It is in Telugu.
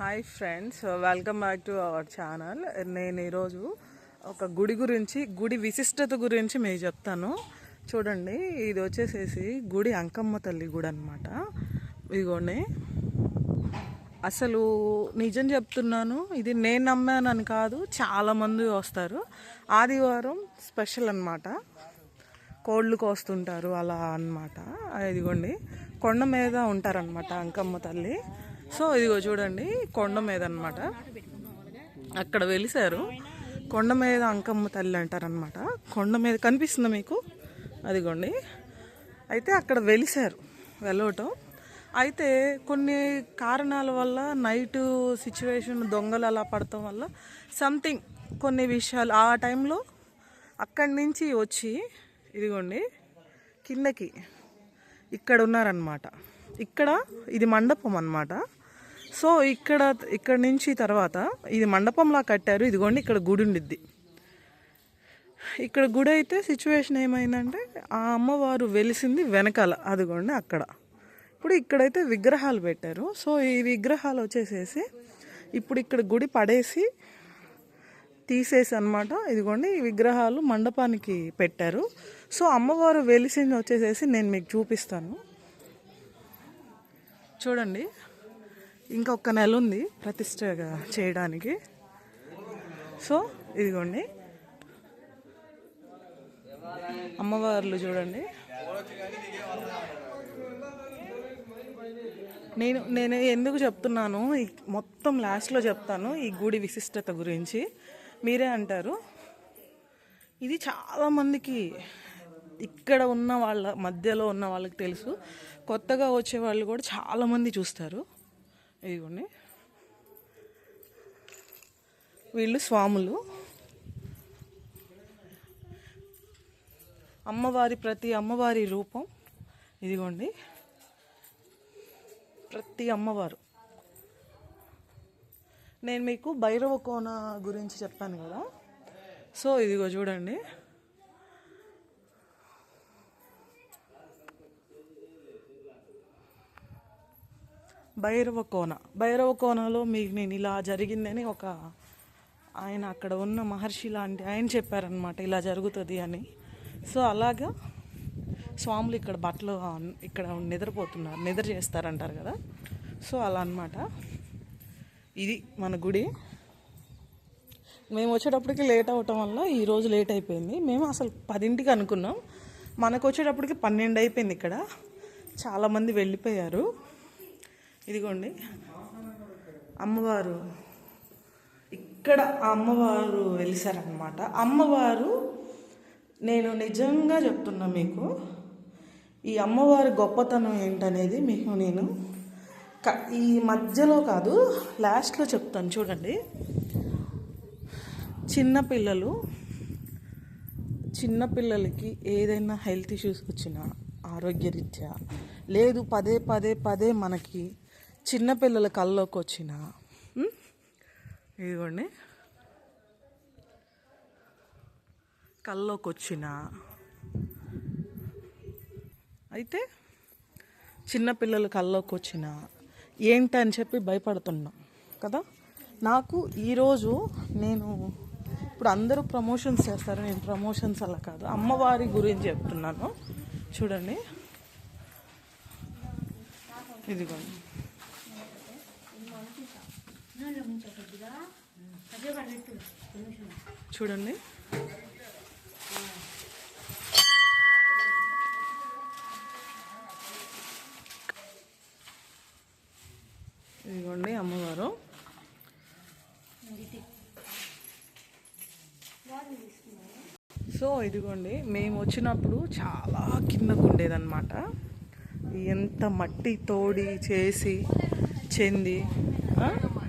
Hi friends welcome back to our channel నేను ఈరోజు ఒక గుడి గురించి గుడి విశిష్టత గురించి మీకు చెప్తాను. చూడండి ఇది వచ్చేసేసి గుడి అంకమ్మ తల్లి గుడి అనమాట ఇదిగోండి అసలు నిజం చెప్తున్నాను ఇది నేను నమ్మానని కాదు చాలామంది వస్తారు. ఆదివారం స్పెషల్ అనమాట కోళ్ళు కోస్తుంటారు అలా అన్నమాట. ఇదిగోండి కొండ మీద ఉంటారనమాట అంకమ్మ తల్లి. సో ఇదిగో చూడండి కొండ మీద అనమాట అక్కడ వెలిసారు కొండ మీద అంకమ్మ తల్లి అంటారనమాట కొండ మీద కనిపిస్తుంది మీకు? అదిగోండి. అయితే అక్కడ వెలిసారు వెళ్ళవటం అయితే కొన్ని కారణాల వల్ల నైట్ సిచ్యువేషన్ దొంగలు అలా పడటం వల్ల సంథింగ్ కొన్ని విషయాలు ఆ టైంలో అక్కడి నుంచి వచ్చి ఇదిగోండి కిందకి ఇక్కడ ఉన్నారనమాట ఇక్కడ ఇది మండపం అన్నమాట. సో ఇక్కడ ఇక్కడ నుంచి తర్వాత ఇది మండపంలా కట్టారు. ఇదిగోండి ఇక్కడ గుడి ఉండిద్ది. ఇక్కడ గుడి అయితే సిచ్యువేషన్ ఏమైందంటే ఆ అమ్మవారు వెలిసింది వెనకాల. అదిగోండి అక్కడ. ఇప్పుడు ఇక్కడైతే విగ్రహాలు పెట్టారు. సో ఈ విగ్రహాలు వచ్చేసేసి ఇప్పుడు ఇక్కడ గుడి పడేసి తీసేసి అనమాట ఇదిగోండి ఈ విగ్రహాలు మండపానికి పెట్టారు. సో అమ్మవారు వెలిసింది వచ్చేసేసి నేను మీకు చూపిస్తాను. చూడండి. ఇంకొక నెల ఉంది ప్రతిష్టగా చేయడానికి. సో ఇదిగోండి. అమ్మవార్లు చూడండి. నేను నేను ఎందుకు చెప్తున్నాను? మొత్తం లాస్ట్లో చెప్తాను ఈ గుడి విశిష్టత గురించి. మీరే అంటారు. ఇది చాలామందికి ఇక్కడ ఉన్న వాళ్ళ మధ్యలో ఉన్న వాళ్ళకి తెలుసు. కొత్తగా వచ్చే వాళ్ళు కూడా చాలామంది చూస్తారు. ఇదిగోండి. వీళ్ళు స్వాములు. అమ్మవారి ప్రతి అమ్మవారి రూపం ఇదిగోండి. ప్రతి అమ్మవారు. నేను మీకు భైరవ కోన గురించి చెప్పాను కదా. సో ఇదిగో చూడండి. భైరవ కోన. భైరవ కోనలో మీకు నేను ఇలా జరిగిందని ఒక ఆయన అక్కడ ఉన్న మహర్షి లాంటి ఆయన చెప్పారనమాట ఇలా జరుగుతుంది అని. సో అలాగా స్వాములు ఇక్కడ బట్టలు ఇక్కడ నిద్రపోతున్నారు నిద్ర చేస్తారంటారు కదా. సో అలా అన్నమాట ఇది మన గుడి. మేము వచ్చేటప్పటికి లేట్ అవటం వల్ల ఈరోజు లేట్ అయిపోయింది. మేము అసలు పదింటికి అనుకున్నాం. మనకు వచ్చేటప్పటికి పన్నెండు అయిపోయింది ఇక్కడ. చాలామంది వెళ్ళిపోయారు. ఇదిగోండి. అమ్మవారు. ఇక్కడ అమ్మవారు వెలిసారనమాట అమ్మవారు నేను నిజంగా చెప్తున్నా మీకు ఈ అమ్మవారి గొప్పతనం ఏంటనేది మీకు నేను ఈ మధ్యలో కాదు లాస్ట్లో చెప్తాను. చూడండి. చిన్నపిల్లలు చిన్నపిల్లలకి ఏదైనా హెల్త్ ఇష్యూస్ వచ్చినా ఆరోగ్యరీత్యా లేదు పదే పదే పదే మనకి చిన్నపిల్లల కల్లోకి వచ్చిన ఇదిగోండి. కల్లోకి వచ్చిన అయితే చిన్నపిల్లలు కల్లోకి వచ్చిన ఏంటని చెప్పి భయపడుతున్నాం కదా? నాకు ఈరోజు నేను ఇప్పుడు అందరూ ప్రమోషన్స్ చేస్తారు నేను ప్రమోషన్స్ అలా కాదు అమ్మవారి గురించి చెప్తున్నాను. చూడండి. ఇదిగోండి. చూడండి. ఇదిగోండి అమ్మవారు. సో ఇదిగోండి మేము వచ్చినప్పుడు చాలా కిందకు ఉండేదన్నమాట. ఎంత మట్టి తోడి చేసి చెంది ఆ?